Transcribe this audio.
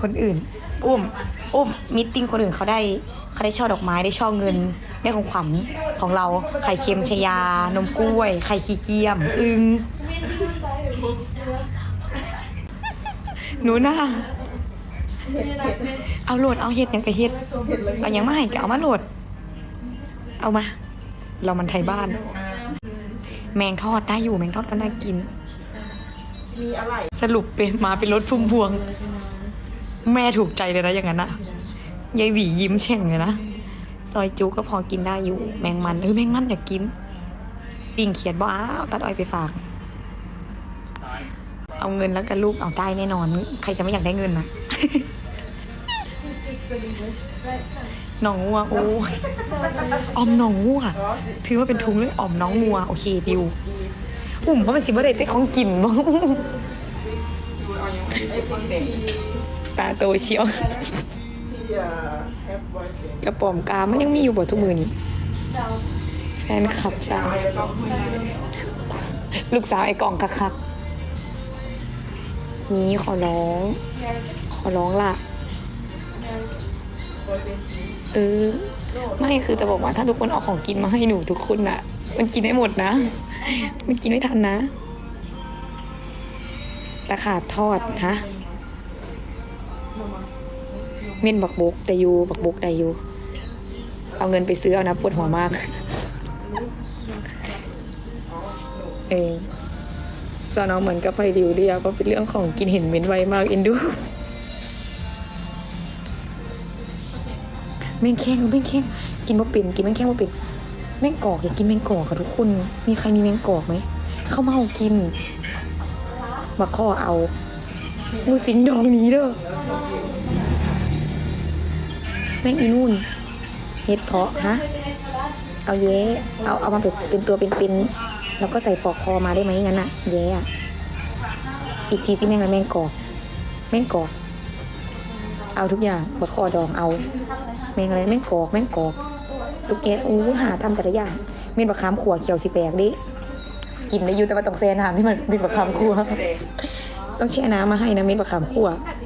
คนอื่น อุ้ม อุ้มมิทติ้งคนอื่นเขาได้เขาได้ช่อดอกไม้ได้ช่อเงินได้ของขวัญของเราไข่เค็มชยา นมกล้วย ไข่ขี้เกียม อึงหนูน่าเอาโหลดเอาเห็ดยังกะเห็ดเอายังมาให้ก็เอามาโหลด เอามา เรามันไทยบ้าน แมงทอดได้อยู่แมงทอดก็น่ากิน มีอะไรสรุปเป็นมาเป็นรถพุ่มพวง แม่ถูกใจเลยนะอย่างนั้นนะยายหวียิ้มแฉ่งเลยนะ ซอยจูก็พอกินได้อยู่ แมงมันเออแมงมันอยากกิน ปิ่งเขียดบ่อ้าวตัดอ้อยไปฝาก เอาเงินแล้วกันลูกเอาได้แน่นอน ใครจะไม่อยากได้เงินนะหนองงัวโอ้ยออมหนองงัวถือว่าเป็นทุงเลยออมน้องงัวโอเคดิว อุ่มเพราะมันสิบ่ได้แต่ของกินบ่ไอ้คนเด็กตาโตเชียวที่เอ่อแฮปบอยเด็กกระป๋อมกามันยังมีอยู่บ่ทุกมือนี้ แฟนขับสาวแล้วก็คุยกันลูกสาวไอ้กล่องคักๆนี้ขอร้อง ขอร้องล่ะ เออ ไม่คือจะบอกว่าถ้าทุกคนเอาของกินมาให้หนูทุกคนน่ะมันกินได้หมดนะ มันกินไม่ทันนะตะขาบทอดฮะเม่นบักบกไดยูบักบกไดยูเอาเงินไปซื้อเอานะปวดหัวมาก เออจอน้องเหมือนกับไฟริวเดียก็เป็นเรื่องของกินเห็นเหม็นไวมากเอ็นดู แมงแข้งแมงแข้งกินบ่เป็นกินแมงแข้งบ่เป็นแมงกอกอยากกินแมงกอกค่ะทุกคน มีใครมีแมงกอกไหมเข้ามาเอากินมาข้อเอางูสิงดองนี้เด้อแมงอีนู่นเห็ดเพาะฮะเอาเย้เอาเอามาเป็นเป็นตัวเป็นๆแล้วก็ใส่ปลอกคอมาได้ไหมงั้นอะเย้อะอีกทีสิแม่งอะไรแม่งกอกแม่งกอกเอาทุกอย่างบะคอดองเอา แม่งอะไรแม่งกอกแม่งกอกตุ๊กแกอู้หาทำแต่ละอย่างเม็ดบะขามขัวเขียวสีแตกดิกินได้อยู่แต่ว่าต้องแช่น้ำที่มันเม็ดบะขามขัวต้องแช่น้ำมาให้นะเม็ดบะขามขัวเ